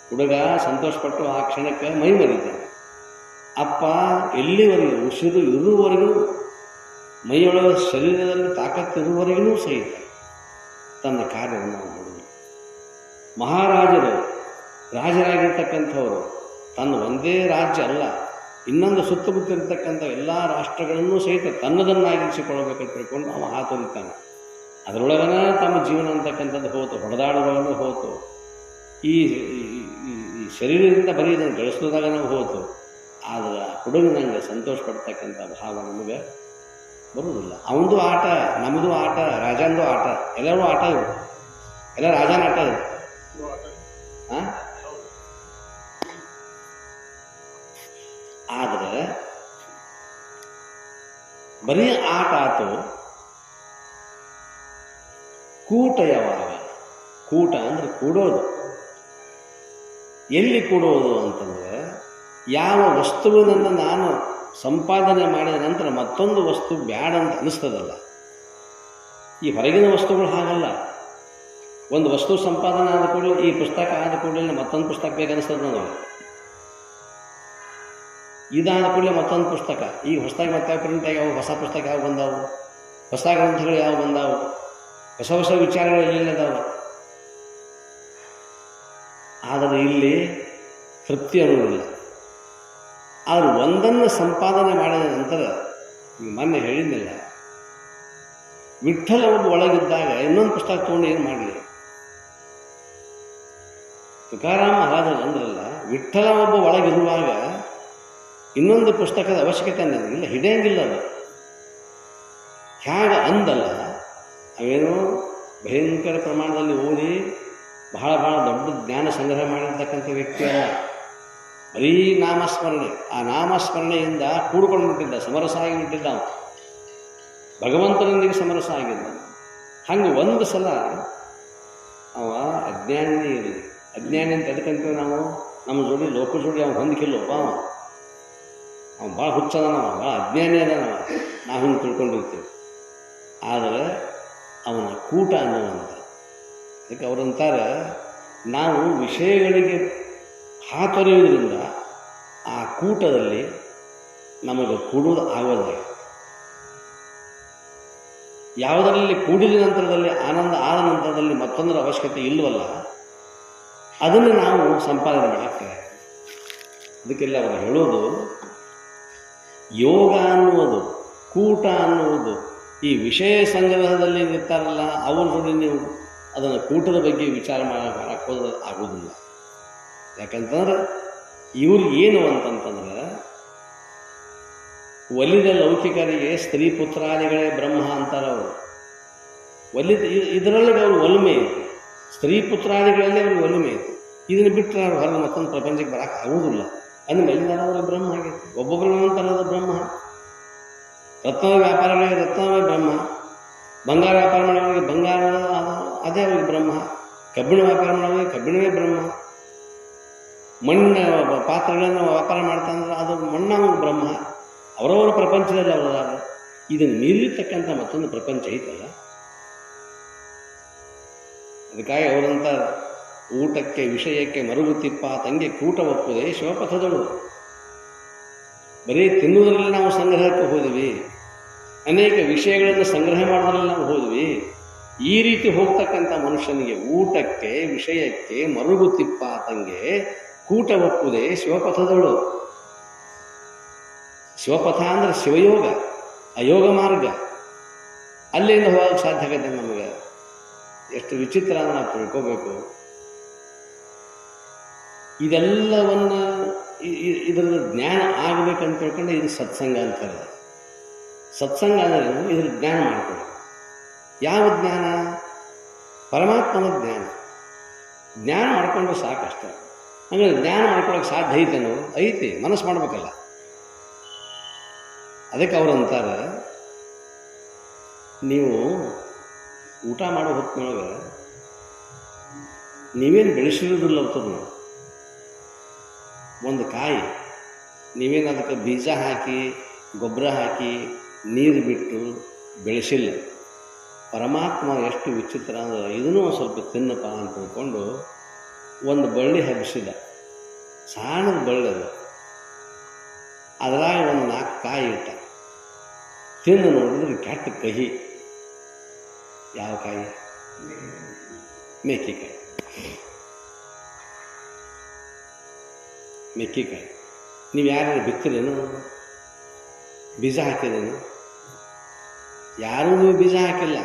ಹುಡುಗ ಸಂತೋಷಪಟ್ಟು ಆ ಕ್ಷಣಕ್ಕೆ ಮೈ ಮರಿತಾನೆ ಅಪ್ಪ ಎಲ್ಲಿವರೆಗೂ ಉಸಿರು ಇರುವವರೆಗೂ, ಮೈಯೊಳಗ ಶರೀರದಲ್ಲಿ ತಾಕತ್ತಿರುವವರೆಗೂ ಸಹಿತ ತನ್ನ ಕಾರ್ಯವನ್ನು ಮಾಡುವುದು ಮಹಾರಾಜರು, ರಾಜರಾಗಿರ್ತಕ್ಕಂಥವರು, ತನ್ನ ಒಂದೇ ರಾಜ್ಯ ಅಲ್ಲ, ಇನ್ನೊಂದು ಸುತ್ತಮುತ್ತಿರತಕ್ಕಂಥ ಎಲ್ಲ ರಾಷ್ಟ್ರಗಳನ್ನೂ ಸಹಿತ ತನ್ನದನ್ನಾಗಿರಿಸಿಕೊಳ್ಳಬೇಕಂತ ತಿಳ್ಕೊಂಡು ಅವ ಹಾತೊರಿತಾನೆ ಅದರೊಳಗನ ತಮ್ಮ ಜೀವನ ಅಂತಕ್ಕಂಥದ್ದು ಹೋತು ಹೊಡೆದಾಡುವಾಗಲೂ ಹೋತು. ಈ, ಈ- ಶರೀರದಿಂದ ಬರೀ ಇದನ್ನು ಗಳಿಸೋದಾಗ ನಾವು ಹೋತು. ಆದ್ರೆ ಆ ಹುಡುಗನಂಗೆ ಸಂತೋಷ ಪಡ್ತಕ್ಕಂಥ ಭಾವ ನಮಗೆ ಬರುವುದಿಲ್ಲ. ಅವನದು ಆಟ, ನಮ್ಮದು ಆಟ, ರಾಜಂದು ಆಟ, ಎಲ್ಲರೂ ಆಟ ಇವರು ಎಲ್ಲ ರಾಜನ ಆಟ ಇದು. ಹಾಂ ಆದರೆ ಬರೀ ಆಟ ಆತು ಕೂಟ ಯಾವಾಗ? ಕೂಟ ಅಂದ್ರೆ ಕೂಡೋದು. ಎಲ್ಲಿ ಕೂಡೋದು ಅಂತಂದ್ರೆ, ಯಾವ ವಸ್ತುವಿನನ್ನು ನಾನು ಸಂಪಾದನೆ ಮಾಡಿದ ನಂತರ ಮತ್ತೊಂದು ವಸ್ತು ಬ್ಯಾಡ ಅಂತ ಅನಿಸ್ತದಲ್ಲ. ಈ ಹೊರಗಿನ ವಸ್ತುಗಳು ಹಾಗಲ್ಲ. ಒಂದು ವಸ್ತು ಸಂಪಾದನೆ ಆದ ಕೂಡಲೇ, ಈ ಪುಸ್ತಕ ಆದ ಕೂಡಲೇ ಮತ್ತೊಂದು ಪುಸ್ತಕ ಬೇಕನ್ನಿಸ್ತದೆ ನನಗೆ ಇದಾದ ಕೂಡಲೇ ಮತ್ತೊಂದು ಪುಸ್ತಕ. ಈ ಹೊಸದಾಗಿ ಮತ್ತೆ ಪ್ರಿಂಟ್ ಆಗ್ಯಾವ ಹೊಸ ಪುಸ್ತಕ ಯಾವ ಬಂದಾವು? ಹೊಸ ಗ್ರಂಥಗಳು ಯಾವ ಬಂದಾವು? ಹೊಸ ಹೊಸ ವಿಚಾರಗಳು ಎಲ್ಲೆಲ್ಲದಾವು ಆದರೆ ಇಲ್ಲಿ ತೃಪ್ತಿ ಅನ್ನೋದಿಲ್ಲ ಆದರೆ ಒಂದನ್ನು ಸಂಪಾದನೆ ಮಾಡಿದ ನಂತರ ಮೊನ್ನೆ ಹೇಳಿದ್ದಿಲ್ಲ ವಿಠಲ ಒಬ್ಬ ಒಳಗಿದ್ದಾಗ ಇನ್ನೊಂದು ಪುಸ್ತಕ ತೊಗೊಂಡು ಏನು ಮಾಡಲಿ? ತುಕಾರಾಮ ಮಹಾರಾಜರು ಅಂದ್ರಲ್ಲ ವಿಠಲ ಒಬ್ಬ ಒಳಗಿರುವಾಗ ಇನ್ನೊಂದು ಪುಸ್ತಕದ ಅವಶ್ಯಕತೆ ಅನ್ನೋದಿಲ್ಲ, ಹಿಡಿಯಂಗಿಲ್ಲ ಅದು. ಹ್ಯಾಗ ಅಂದಲ್ಲ ಅವೇನೋ ಭಯಂಕರ ಪ್ರಮಾಣದಲ್ಲಿ ಓದಿ ಬಹಳ ಬಹಳ ದೊಡ್ಡ ಜ್ಞಾನ ಸಂಗ್ರಹ ಮಾಡಿರ್ತಕ್ಕಂಥ ವ್ಯಕ್ತಿ ಅಲ್ಲ. ಬರೀ ನಾಮಸ್ಮರಣೆ. ಆ ನಾಮಸ್ಮರಣೆಯಿಂದ ಕೂಡ್ಕೊಂಡು ಬಿಟ್ಟಿದ್ದ ಸಮರಸ ಆಗಿ ಬಿಟ್ಟಿದ್ದ ಅವ ಭಗವಂತನೊಂದಿಗೆ ಸಮರಸ ಆಗಿದ್ದ. ಹಂಗೆ ಒಂದು ಸಲ ಅವ ಅಜ್ಞಾನಿನೇ ಇರಲಿ. ಅಜ್ಞಾನಿ ಅಂತ ಎದಕ್ಕಂತೀವಿ ನಾವು? ನಮ್ಮ ಜೋಡಿ ಲೋಕ ಜೋಡಿ ಅವ್ನು ಹೊಂದಿಕಿಲ್ಲಪ್ಪ ಅವ ಅವ್ನು. ಭಾಳ ಹುಚ್ಚದ ನಾವು ಭಾಳ ಅಜ್ಞಾನಿ ಅದ ನಾವು ನಾವು ಹಿಂಗೆ ತಿಳ್ಕೊಂಡಿರ್ತೀವಿ ಆದರೆ ಅವನ ಕೂಟ ಅನ್ನುವಂಥ ಅದಕ್ಕೆ ಅವರಂತಾರೆ, ನಾವು ವಿಷಯಗಳಿಗೆ ಹಾತೊರೆಯುವುದರಿಂದ ಆ ಕೂಟದಲ್ಲಿ ನಮಗೆ ಕೂಡುವುದು ಆಗೋದಿಲ್ಲ. ಯಾವುದರಲ್ಲಿ ಕೂಡಿದ ನಂತರದಲ್ಲಿ, ಆನಂದ ಆದ ನಂತರದಲ್ಲಿ ಮತ್ತೊಂದರ ಅವಶ್ಯಕತೆ ಇಲ್ಲವಲ್ಲ, ಅದನ್ನು ನಾವು ಸಂಪಾದನೆ ಮಾಡಕ್ಕೆ ಅದಕ್ಕೆಲ್ಲ ಅವರು ಹೇಳೋದು ಯೋಗ ಅನ್ನುವುದು, ಕೂಟ ಅನ್ನುವುದು ಈ ವಿಷಯ ಸಂಗ್ರಹದಲ್ಲಿ ಇರ್ತಾರಲ್ಲ ಅವ್ರ ಜೊತೆ ನೀವು ಅದನ್ನು ಕೂಟದ ಬಗ್ಗೆ ವಿಚಾರ ಹೋದ್ರೆ ಆಗೋದಿಲ್ಲ. ಯಾಕಂತಂದ್ರೆ ಇವ್ರು ಏನು ಅಂತಂತಂದ್ರೆ ಒಲಿದ ಲೌಕಿಕರಿಗೆ ಸ್ತ್ರೀ ಪುತ್ರಾದಿಗಳೇ ಬ್ರಹ್ಮ ಅಂತಾರೆ ಅವರು. ಒಲಿದ ಇದರೊಳಗೆ ಅವರು ಒಲುಮೆ ಐತಿ ಸ್ತ್ರೀ ಪುತ್ರಾದಿಗಳಲ್ಲಿ ಅವರು ಒಲುಮೆ ಇತ್ತು ಇದನ್ನು ಬಿಟ್ಟರೆ ಅವ್ರು ಹೊರಗೆ ಮತ್ತೊಂದು ಪ್ರಪಂಚಕ್ಕೆ ಬರಕ್ಕೆ ಆಗೋದಿಲ್ಲ. ಅಂದಮೇಲೆ ಅವರು ಬ್ರಹ್ಮ ಆಗೈತೆ. ಒಬ್ಬೊಬ್ಬರು ಒಂಥರದ ಬ್ರಹ್ಮ. ರತ್ನ ವ್ಯಾಪಾರಗಳಿಗೆ ರತ್ನವೇ ಬಂಗಾರ ವ್ಯಾಪಾರ ಮಾಡೋರಿಗೆ ಬಂಗಾರ, ಅದೇ ಅವ್ರಿಗೆ ಬ್ರಹ್ಮ. ಕಬ್ಬಿಣ ವ್ಯಾಪಾರ ಮಾಡೋರಿಗೆ ಕಬ್ಬಿಣವೇ ಬ್ರಹ್ಮ. ಮಣ್ಣಿನ ಪಾತ್ರೆಗಳನ್ನು ವ್ಯಾಪಾರ ಮಾಡ್ತಾಂದ್ರೆ ಅದು ಮಣ್ಣ ಬ್ರಹ್ಮ. ಅವರವರ ಪ್ರಪಂಚದಲ್ಲಿ ಅವರದಾರ ಇದನ್ನು ಮೀರಿರ್ತಕ್ಕಂಥ ಮತ್ತೊಂದು ಪ್ರಪಂಚ ಐತಲ್ಲ? ಅದಕ್ಕಾಗಿ ಅವರಂತ ಊಟಕ್ಕೆ, ವಿಷಯಕ್ಕೆ ಮರುಗುತ್ತಿಪ್ಪ, ತಂಗೆ ಕೂಟ ಒಪ್ಪದೆ ಶಿವಪಥದಳು. ಬರೀ ತಿನ್ನುವುದರಲ್ಲಿ ನಾವು ಸಂಗ್ರಹಕ್ಕೆ ಹೋದ್ವಿ. ಅನೇಕ ವಿಷಯಗಳನ್ನು ಸಂಗ್ರಹ ಮಾಡೋದ್ರಲ್ಲಿ ನಾವು ಹೋದ್ವಿ. ಈ ರೀತಿ ಹೋಗ್ತಕ್ಕಂಥ ಮನುಷ್ಯನಿಗೆ ಊಟಕ್ಕೆ, ವಿಷಯಕ್ಕೆ ಮರುಗುತ್ತಿಪ್ಪ ತಂಗೆ ಕೂಟ ಒಪ್ಪುದೇ ಶಿವಪಥದಳು ಶಿವಪಥ ಅಂದರೆ ಶಿವಯೋಗ, ಅಯೋಗ ಮಾರ್ಗ. ಅಲ್ಲಿಂದ ಹೋಗಕ್ಕೆ ಸಾಧ್ಯ ಆಗತ್ತೆ ನಮಗೆ. ಎಷ್ಟು ವಿಚಿತ್ರ ಅಂತ ನಾವು ತಿಳ್ಕೋಬೇಕು. ಇದೆಲ್ಲವನ್ನು ಇದರ ಜ್ಞಾನ ಆಗಬೇಕಂತ ತಿಳ್ಕೊಂಡೆ ಇದು ಸತ್ಸಂಗ ಅಂತಾರೆ ಸತ್ಸಂಗ ಅಂದರೆ? ಇದ್ರ ಜ್ಞಾನ ಮಾಡ್ಕೊಳ್ಳಿ ಯಾವ ಜ್ಞಾನ? ಪರಮಾತ್ಮನ ಜ್ಞಾನ. ಜ್ಞಾನ ಮಾಡ್ಕೊಂಡ್ರೆ ಸಾಕಷ್ಟ. ಅಂದರೆ ಜ್ಞಾನ ಮಾಡ್ಕೊಳ್ಳೋಕೆ ಸಾಧ್ಯ ಐತೆ ಅನ್ನೋದು ಐತಿ, ಮನಸ್ಸು ಮಾಡಬೇಕಲ್ಲ. ಅದಕ್ಕೆ ಅವರು ಅಂತಾರೆ, ನೀವು ಊಟ ಮಾಡೋ ಹೊತ್ತಿನೊಳಗೆ ನೀವೇನು ಬೆಳೆಸಿರೋದಿಲ್ಲ ಅವತ್ತನ್ನು ಒಂದು ಕಾಯಿ, ನೀವೇನು ಅದಕ್ಕೆ ಬೀಜ ಹಾಕಿ, ಗೊಬ್ಬರ ಹಾಕಿ ನೀರು ಬಿಟ್ಟು ಬೆಳೆಸಿಲ್ಲ. ಪರಮಾತ್ಮ ಎಷ್ಟು ವಿಚಿತ್ರ ಅಂದ್ರೆ ಇದನ್ನೂ ಸ್ವಲ್ಪ ತಿನ್ನಪ್ಪ ಅಂತ ಅಂದ್ಕೊಂಡು ಒಂದು ಬಳ್ಳಿ ಹಬ್ಬಿಸಿದ ಸಣ್ಣದ ಬಳ್ಳಿ ಅದು. ಅದರಾಗ ಒಂದು ನಾಲ್ಕು ಕಾಯಿ ಇಟ್ಟ. ತಿಂದು ನೋಡಿದ್ರೆ ಕೆಟ್ಟ ಕಹಿ. ಯಾವ ಕಾಯಿ? ಮೆಕ್ಕೆಕಾಯಿ. ಮೆಕ್ಕೆಕಾಯಿ. ನೀವು ಯಾರು ಬಿತ್ತಿರೇನು? ಬೀಜ ಹಾಕಿರೇನು? ಯಾರೂ ಬೀಜ ಹಾಕಿಲ್ಲ.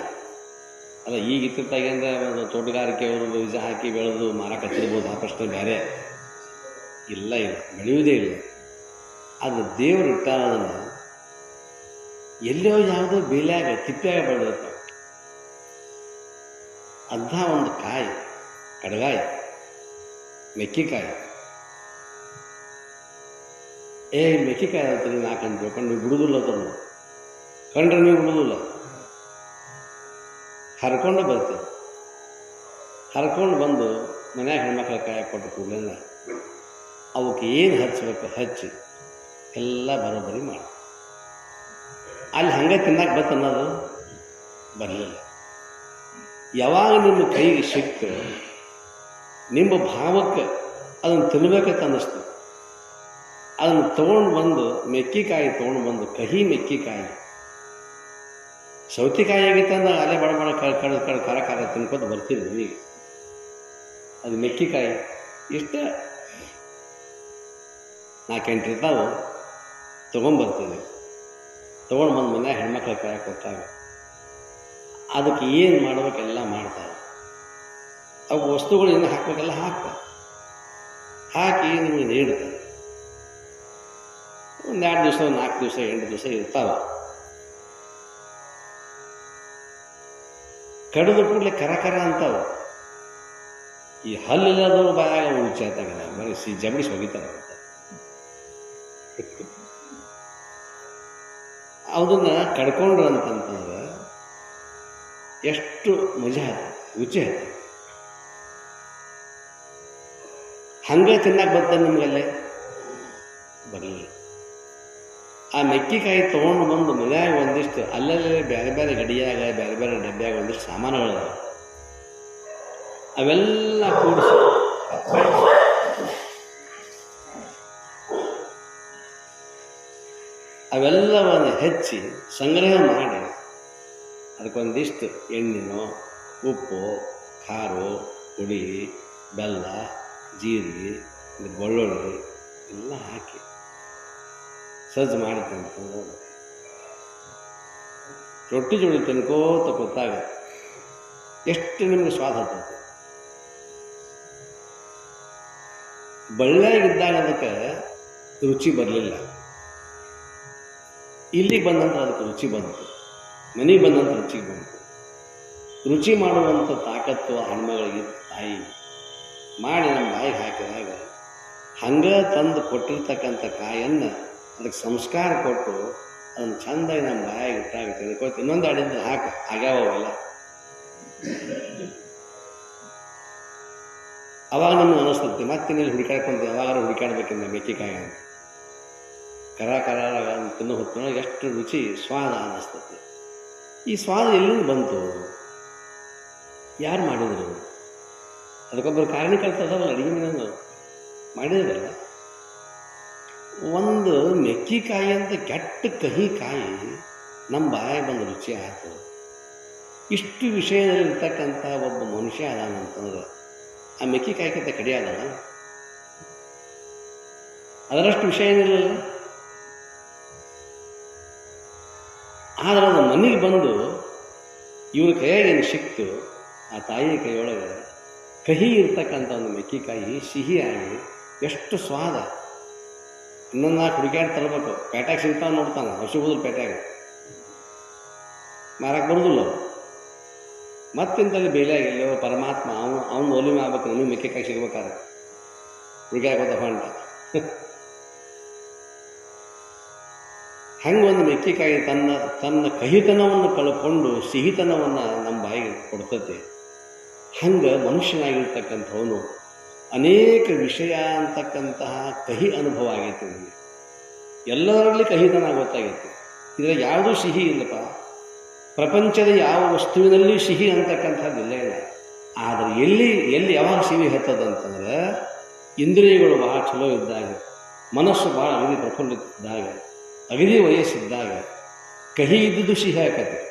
ಅಲ್ಲ, ಈಗ ಇತ್ತಿತ್ತಾಗಿಂದ ಒಂದು ತೋಟಗಾರಿಕೆಯವರು ಬೀಜ ಹಾಕಿ ಬೆಳೆದು ಮಾರಕತ್ತಿರ್ಬೋದು ಆ ಪ್ರಶ್ನೆ ಬೇರೆ. ಇಲ್ಲ ಇಲ್ಲ, ಬೆಳೆಯುವುದೇ ಇಲ್ಲ. ಅದು ದೇವರು ಇಟ್ಟಾರ ಅದನ್ನು. ಎಲ್ಲೋ ಯಾವುದೋ ಬೇಲ್ಯಾಗ, ತಿಪ್ಪ್ಯಾಗ ಬೆಳೆದಿರ್ತಾವೆ ಅಂಥ ಒಂದು ಕಾಯಿ, ಕಡಗಾಯಿ, ಮೆಕ್ಕಿಕಾಯಿ. ಏ, ಮೆಕ್ಕಿಕಾಯಿ ಅಂತ ನಾಲ್ಕು ತಿಳ್ಕೊಂಡು ನೀವು ಬಿಡುದಿಲ್ಲ ಅದನ್ನು. ಕಂಡ್ರೆ ನೀವು ಬಿಡುವುದಿಲ್ಲ ಹರ್ಕೊಂಡು ಬರ್ತೀವಿ ಹರ್ಕೊಂಡು ಬಂದು ಮನ್ಯಾಗ ಹೆಣ್ಮಕ್ಳ ಕಾಯ ಕೊಟ್ಟು ಕೂಡಲೇ ಅವಕ್ಕೆ ಏನು ಹಚ್ಚಬೇಕು ಹಚ್ಚಿ ಎಲ್ಲ ಬರೋಬ್ಬರಿ ಮಾಡಿ. ಅಲ್ಲಿ ಹಂಗೆ ತಿನ್ನಕ್ಕೆ ಬತ್ತು ಅನ್ನೋದು ಬರಲಿಲ್ಲ. ಯಾವಾಗ ನಿಮ್ಮ ಕೈಗೆ ಸಿಕ್ತು ನಿಮ್ಮ ಭಾವಕ್ಕೆ ಅದನ್ನು ತಿನ್ಬೇಕಂತ ಅನ್ನಿಸ್ತು. ಅದನ್ನು ತೊಗೊಂಡು ಬಂದು ಮೆಕ್ಕಿಕಾಯಿ ತೊಗೊಂಡು ಬಂದು ಕಹಿ ಮೆಕ್ಕಿಕಾಯಿ ಸೌತಿಕಾಯಿ ಆಗಿತ್ತು ಅಲೆ ಬಡ ಬಡ ಕಳ್ ಕಳೆದು ಖಾರ ಖಾರ ತಿನ್ಕೊಂಡು ಬರ್ತಿದ್ವಿ ಈಗ. ಅದು ಮೆಕ್ಕಿಕಾಯಿ. ಇಷ್ಟ ನಾಲ್ಕೆಂಟು ಇರ್ತಾವೆ ತೊಗೊಂಬರ್ತೀವಿ ತೊಗೊಂಡು ಬಂದ ಮನೆ ಹೆಣ್ಮಕ್ಳ ಕಾಯಕ್ಕೆ ಕೊಟ್ಟಾಗ. ಅದಕ್ಕೆ ಏನು ಮಾಡ್ಬೇಕೆಲ್ಲ ಮಾಡ್ತಾರೆ. ಅವು ವಸ್ತುಗಳು ಏನು ಹಾಕಬೇಕೆಲ್ಲ ಹಾಕ್ತಾರೆ. ಹಾಕಿ ನಿಮಗೆ ನೀಡ್ತಾರೆ. ಒಂದು ಎರಡು ದಿವಸ ನಾಲ್ಕು ದಿವಸ, ಎಂಟು ದಿವಸ ಇರ್ತಾವೆ. ಕಡಿದ ಕೂಡಲೇ ಕರಕರ ಕರ ಅಂತಾವ. ಈ ಹಲ್ಲಿಲ್ಲದವ್ರು ಬಾಯಾಗ ಉಚ್ಚಾತಾಗ ಬರೀ ಸಿ ಜಬಡಿಸಿ ಹೋಗಿತಾರೆ ಅದನ್ನ ಕಡ್ಕೊಂಡ್ರು ಅಂತಂತಂದ್ರೆ ಎಷ್ಟು ಮಜಾ ರುಚಿ ಆಯ್ತು ಹಂಗೆ ತಿನ್ನಕ್ಕೆ ಬರ್ತದೆ ನಿಮಗಲ್ಲೇ? ಬರಲಿಲ್ಲ. ಆ ಮೆಕ್ಕಿಕಾಯಿ ತೊಗೊಂಡು ಬಂದು ಮನ್ಯಾಗ ಒಂದಿಷ್ಟು ಅಲ್ಲಲ್ಲೇ ಬೇರೆ ಬೇರೆ ಗಡಿಯಾಗ ಬೇರೆ ಬೇರೆ ಡಬ್ಬ್ಯಾಗ ಒಂದಿಷ್ಟು ಸಾಮಾನುಗಳಿದಾವೆ. ಅವೆಲ್ಲ ಕೂಡಿಸಿ. ಅವೆಲ್ಲವನ್ನು ಹೆಚ್ಚಿ ಸಂಗ್ರಹ ಮಾಡಿ ಅದಕ್ಕೊಂದಿಷ್ಟು ಎಣ್ಣೆನೋ, ಉಪ್ಪು, ಖಾರ ಹುಳಿ ಬೆಲ್ಲ, ಜೀರಿಗೆ ಬೆಳ್ಳುಳ್ಳಿ ಎಲ್ಲ ಹಾಕಿ. ಸಜ್ಜು ಮಾಡಿ ರೊಟ್ಟಿ ಜೋಡಿ ತಿನ್ಕೋತ ಗೊತ್ತಾಗುತ್ತೆ ಎಷ್ಟು ನಿಮಗೆ ಸ್ವಾದ ಹತ್ತೈತಿ ಬಳ್ಳಿಯಾಗಿದ್ದಾಗ ಅದಕ್ಕೆ ರುಚಿ ಬರಲಿಲ್ಲ. ಇಲ್ಲಿಗೆ ಬಂದಂತ ಅದಕ್ಕೆ ರುಚಿ ಬಂತು. ಮನೆಗೆ ಬಂದಂತ ರುಚಿ ಬಂತು. ರುಚಿ ಮಾಡುವಂಥ ತಾಕತ್ತು ಹೆಣ್ಮಗಳಿಗೆ ತಾಯಿ ಮಾಡಿ ನಮ್ಮ ಬಾಯಿಗೆ ಹಾಕಿದಾಗ ಹಂಗೆ ತಂದು ಕೊಟ್ಟಿರ್ತಕ್ಕಂಥ ಕಾಯನ್ನು ಅದಕ್ಕೆ ಸಂಸ್ಕಾರ ಕೊಟ್ಟು ಅದನ್ನು ಚಂದಾಗಿ ನಮ್ಮ ಬಾಯಾಗಿ ಇಟ್ಟಾಗ ತಿಳ್ಕೊಳ್ತು ಇನ್ನೊಂದು ಅಡಿದ್ದು ಹಾಕು. ಆಗ್ಯಾವ ಅವೆಲ್ಲ ಅವಾಗ ನಮ್ಗೆ ಅನಿಸ್ತಂತೆ ಮತ್ತೆ ನೀನು ಹುಡುಕಾಡ್ಕೊಂತ ಯಾವಾಗ ಹುಡುಕಾಡ್ಬೇಕಿಂದ ಮೆಕ್ಕಿಕಾಯಿ ಅಂತ. ಕರ ಕರ ಅಂತ ತಿನ್ನೋ ಹೊತ್ತಿನೊಳಗೆ ಎಷ್ಟು ರುಚಿ, ಸ್ವಾದ ಅನ್ನಿಸ್ತದೆ ಈ ಸ್ವಾದ ಎಲ್ಲಿಂದ ಬಂತು? ಯಾರು ಮಾಡಿದರು? ಅದಕ್ಕೊಬ್ಬರು ಕಾರಣಕರ್ತದಲ್ಲ ಅಡಿಗೆ ಮನೆಯವರು. ಮಾಡಿದ್ರಲ್ಲ? ಒಂದು ಮೆಕ್ಕಿಕಾಯಿ ಅಂತ ಕೆಟ್ಟ ಕಹಿ ಕಾಯಿ ನಮ್ಮ ಬಾಯಾಗ ಬಂದು ರುಚಿ ಆಯಿತು ಇಷ್ಟು ವಿಷಯದಲ್ಲಿರ್ತಕ್ಕಂಥ ಒಬ್ಬ ಮನುಷ್ಯ ಅದಾನಂತಂದ್ರೆ ಆ ಮೆಕ್ಕಿಕಾಯಿಗಿಂತ ಕಡಿ ಅದಾನ ಅದರಷ್ಟು ವಿಷಯ ಏನಿರಲಿಲ್ಲ ಆದ್ರೆ ಅದು ಮನೆಗೆ ಬಂದು ಇವ್ರ ಕೈಯಾಗ ಏನು ಸಿಕ್ತು, ಆ ತಾಯಿ ಕೈಯೊಳಗೆ ಕಹಿ ಇರ್ತಕ್ಕಂಥ ಒಂದು ಮೆಕ್ಕಿಕಾಯಿ ಸಿಹಿಯಾಗಿ ಎಷ್ಟು ಸ್ವಾದ. ಇನ್ನೊಂದು ನಾಲ್ಕು ಹುಡುಕ್ಯಾಡ್ ತರಬೇಕು. ಪೇಟ್ಯಾಗ ಸಿಗ್ತಾವೆ ನೋಡ್ತಾನೆ ಹಸುಗುದ್ರ ಪೇಟ್ಯಾಗ ಮಾರಕ್ಕೆ ಬರೋದಿಲ್ಲ ಮತ್ತಿಂತಲ್ಲಿ ಮತ್ತಿಂತಲ್ಲಿ ಎಲ್ಲೋ ಪರಮಾತ್ಮ, ಅವನು ಅವನು ಒಲಿಮೆ ಆಗ್ಬೇಕು, ನನಗೆ ಮೆಕ್ಕೆಕಾಯಿ ಸಿಗ್ಬೇಕಾದ್ರೆ. ಹುಡುಕ್ಯಾಕೋತಪ್ಪ ಹೊಂಟ. ಹಂಗೆ ಒಂದು ಮೆಕ್ಕೆಕಾಯಿ ತನ್ನ ತನ್ನ ಕಹಿತನವನ್ನು ಕಳ್ಕೊಂಡು ಸಿಹಿತನವನ್ನು ನಮ್ಮ ಬಾಯಿಗೆ ಕೊಡ್ತೈತಿ ಹಂಗೆ ಮನುಷ್ಯನಾಗಿರ್ತಕ್ಕಂಥವನು ಅನೇಕ ವಿಷಯ ಅಂತಕ್ಕಂತಹ ಕಹಿ ಅನುಭವ ಆಗೈತೆ ನನಗೆ ಎಲ್ಲರಲ್ಲಿ ಕಹಿತನ ಗೊತ್ತಾಗೈತೆ. ಇದರ ಯಾವುದೂ ಸಿಹಿ ಇಲ್ಲಪ್ಪ. ಪ್ರಪಂಚದ ಯಾವ ವಸ್ತುವಿನಲ್ಲಿ ಸಿಹಿ ಅಂತಕ್ಕಂಥದ್ದು ಇಲ್ಲ ಆದರೆ ಎಲ್ಲಿ ಎಲ್ಲಿ ಯಾವಾಗ ಸಿಹಿ ಹತ್ತದಂತಂದ್ರೆ ಇಂದ್ರಿಯಗಳು ಬಹಳ ಚಲೋ ಇದ್ದಾಗ, ಮನಸ್ಸು ಭಾಳ ಅಗದಿ ಪ್ರಫುಲ್ಲಿದ್ದಾಗ ಅಗದಿ ವಯಸ್ಸಿದ್ದಾಗ ಕಹಿ ಇದ್ದುದು ಸಿಹಿ ಹಾಕತ್ತೆ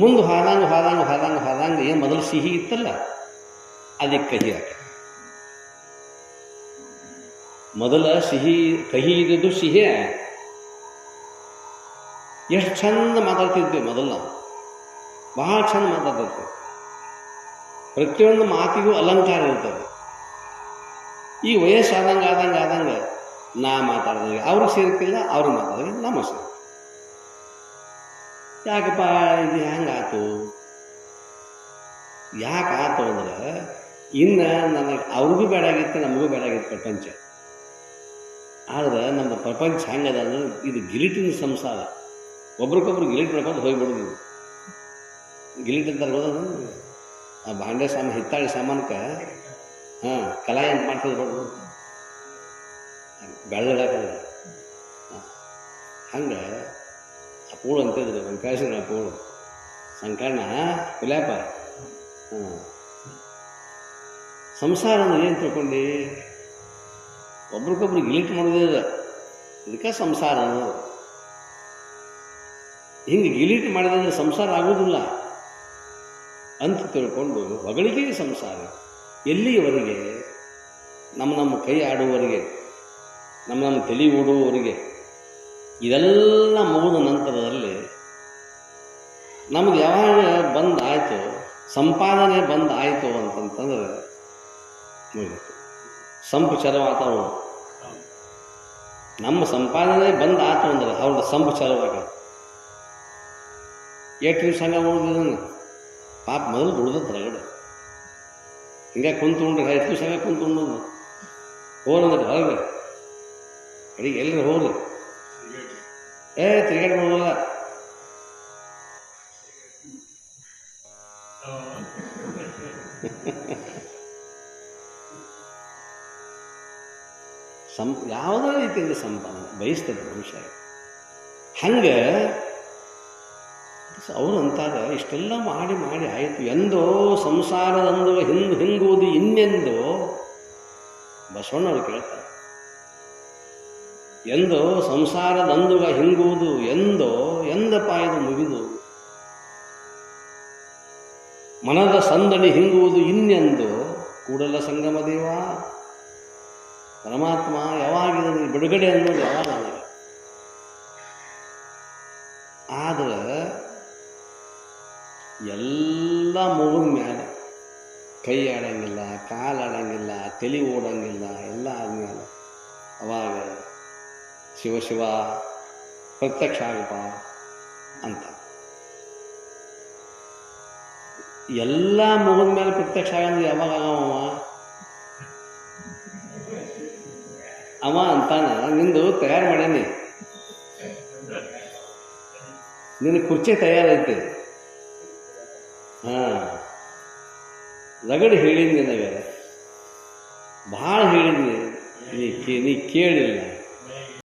ಮುಂದೆ ಹಾದಂಗೆ ಹಾದಂಗೆ ಹಾದಂಗೆ ಹಾದಂಗೆ ಏನು ಮೊದಲು ಸಿಹಿ ಇತ್ತಲ್ಲ? ಅದಕ್ಕೆ ಕಹಿ ಹಾಕಿ. ಮೊದಲ ಸಿಹಿ, ಕಹಿ ಇದ್ದದ್ದು ಸಿಹಿ. ಎಷ್ಟು ಚಂದ ಮಾತಾಡ್ತಿದ್ವಿ ಮೊದಲು ನಾವು. ಬಹಳ ಚಂದ ಮಾತಾಡ್ತಿದ್ವಿ. ಪ್ರತಿಯೊಂದು ಮಾತಿಗೂ ಅಲಂಕಾರ ಇರ್ತದೆ. ಈ ವಯಸ್ಸು ಆದಂಗೆ ಆದಂಗೆ ನಾ ಮಾತಾಡಿದಾಗ ಅವ್ರಿಗೆ ಸೇರ್ತಿಲ್ಲ, ಅವ್ರಿಗೆ ಮಾತಾಡಿದ್ರೆ ನಮ್ಮ ಸೇರ್ ಯಾಕಪ್ಪ, ಇದು ಹೆಂಗಾತು ಯಾಕೆ ಆತು ಅಂದ್ರೆ ಇನ್ನು ನನಗೆ ಅವ್ರಿಗೂ ಬೇಡಾಗಿತ್ತು, ನಮಗೂ ಬೇಡಾಗಿತ್ತು ಪ್ರಪಂಚ. ಆದ್ರೆ ನಮ್ಮ ಪ್ರಪಂಚ ಹೆಂಗದ ಅಂದ್ರೆ ಇದು ಗಿಲಿಟಿನ ಸಂಸಾರ. ಒಬ್ರಿಗೊಬ್ರು ಗಿಲಿಟ್ ಮಾಡ್ಕೊಂಡು ಹೋಗ್ಬಿಡೋದು ಗಿಲಿಟ್ ಅಂತ ಗೊತ್ತದ ಆ ಬಾಂಡೆ ಸಾಮಾನು, ಹಿತ್ತಾಳಿ ಸಾಮಾನಕ್ಕೆ, ಹಾಂ, ಕಲಾಯ ಅಂತ ಮಾಡ್ತಿದ್ರು ನೋಡು. ಬೆಳ್ಳಗಾಕಲ್ಲ ಹಂಗೆ ಆ ಪೂಳು ಅಂತಿದ್ರು ಒಂದು ಕಳಿಸಿದ್ರು ಆ ಪೂಳು. ಸಂಕಣ್ಣ ಕುಲ್ಯಾಪ ಹಾಂ. ಸಂಸಾರ ಏನು ತಿಳ್ಕೊಂಡು? ಒಬ್ರಿಗೊಬ್ರು ಗಿಲಿಟ್ ಮಾಡೋದಿಲ್ಲ ಇದಕ್ಕೆ ಸಂಸಾರ ಅನ್ನೋದು. ಹಿಂಗೆ ಗಿಲಿಟ್ ಮಾಡಿದ್ರೆ ಸಂಸಾರ ಆಗೋದಿಲ್ಲ ಅಂತ ತಿಳ್ಕೊಂಡು ಹೊಗಳಿಗೆ ಸಂಸಾರ. ಎಲ್ಲಿಯವರೆಗೆ? ನಮ್ಮ ನಮ್ಮ ಕೈ ಆಡುವವರೆಗೆ, ನಮ್ಮ ನಮ್ಮ ತಲೆ ಓಡುವವರೆಗೆ ಇದೆಲ್ಲ ಮುಗಿದ ನಂತರದಲ್ಲಿ ನಮ್ಗೆ ಯಾವಾಗ ಬಂದ್ ಆಯಿತು ಸಂಪಾದನೆ ಬಂದ್ ಆಯಿತು ಅಂತಂತಂದ್ರೆ ಸಂಪು ವಾತಾವರಣ ನಮ್ಮ ಸಂಪಾದನೆ ಬಂದ ಆತು ಅಂದ್ರೆ ಅವ್ರದ್ದು ಸಂಪು ಚಲವಾಗ ಎಷ್ಟು ದಿವಸ ಹಂಗ ಉಳಿದಿದ್ದಾನೆ ಪಾಪ ಮೊದಲು ದುಡ್ದದ ಹೊರಗಡೆ. ಹಿಂಗೆ ಕುಂತು ಉಂಡ್ರೆ ಎಷ್ಟು ದಿವಸ ಹಂಗೆ ಕುಂತ್ಕೊಂಡು ಹೋಗ್ರಿ ಹೊರಗೆ. ಅಡಿಗೆ ಎಲ್ಲರೂ ಹೋಗ್ರಿ ಏ ತಿರುಗಾಡಿ ಮಾಡೋಲ್ಲ ಸಂ ಯಾವುದೇ ರೀತಿಯಲ್ಲಿ ಸಂಪಾದನೆ ಬಯಸ್ತದೆ ಮನುಷ್ಯ. ಹಂಗೆ ಅವರು ಅಂತಾರೆ, ಇಷ್ಟೆಲ್ಲ ಮಾಡಿ ಮಾಡಿ ಆಯಿತು. ಎಂದೋ ಸಂಸಾರದಂದು ಹಿಂದೆ, ಹಿಂಗುವುದು ಇನ್ನೆಂದೋ ಬಸವಣ್ಣವ್ರು ಕೇಳ್ತಾರೆ. ಎಂದೋ ಸಂಸಾರದಂದುಗ ಹಿಂಗುವುದು ಎಂದೋ, ಎಂದಪ್ಪ ಇದು ಮುಗಿದು? ಮನದ ಸಂದಣಿ ಹಿಂಗುವುದು ಇನ್ನೆಂದು? ಕೂಡಲ ಸಂಗಮ ದೇವ. ಪರಮಾತ್ಮ ಯಾವಾಗಿದ ಬಿಡುಗಡೆ ಅನ್ನೋದು ಯಾವಾಗ ನನಗೆ ಆದ್ರೆ ಎಲ್ಲ ಮುಗಿದ ಮೇಲೆ ಕೈ ಆಡಂಗಿಲ್ಲ, ಕಾಲು ಆಡಂಗಿಲ್ಲ, ತಲೆ ಓಡಂಗಿಲ್ಲ, ಎಲ್ಲ ಆದ್ಮೇಲೆ ಅವಾಗ ಶಿವ ಶಿವ ಪ್ರತ್ಯಕ್ಷ ಆಗಪ್ಪ ಅಂತ. ಎಲ್ಲ ಮುಗಿದ ಮೇಲೆ ಪ್ರತ್ಯಕ್ಷ ಆಗಂದ್ರೆ ಯಾವಾಗ ಆಗವ ಅವ ಅಂತಾನ, ನಿಂದು ತಯಾರು ಮಾಡೇನಿ. ನಿನ್ನ ಕುರ್ಚಿ ತಯಾರೈತಿ. ಹಾಂ. ರಗಡ್ ಹೇಳಿದ್ ನನಗೆ. ಭಾಳ ಹೇಳಿದ್ನಿ ನೀ ನೀ ಕೇಳಿಲ್ಲ.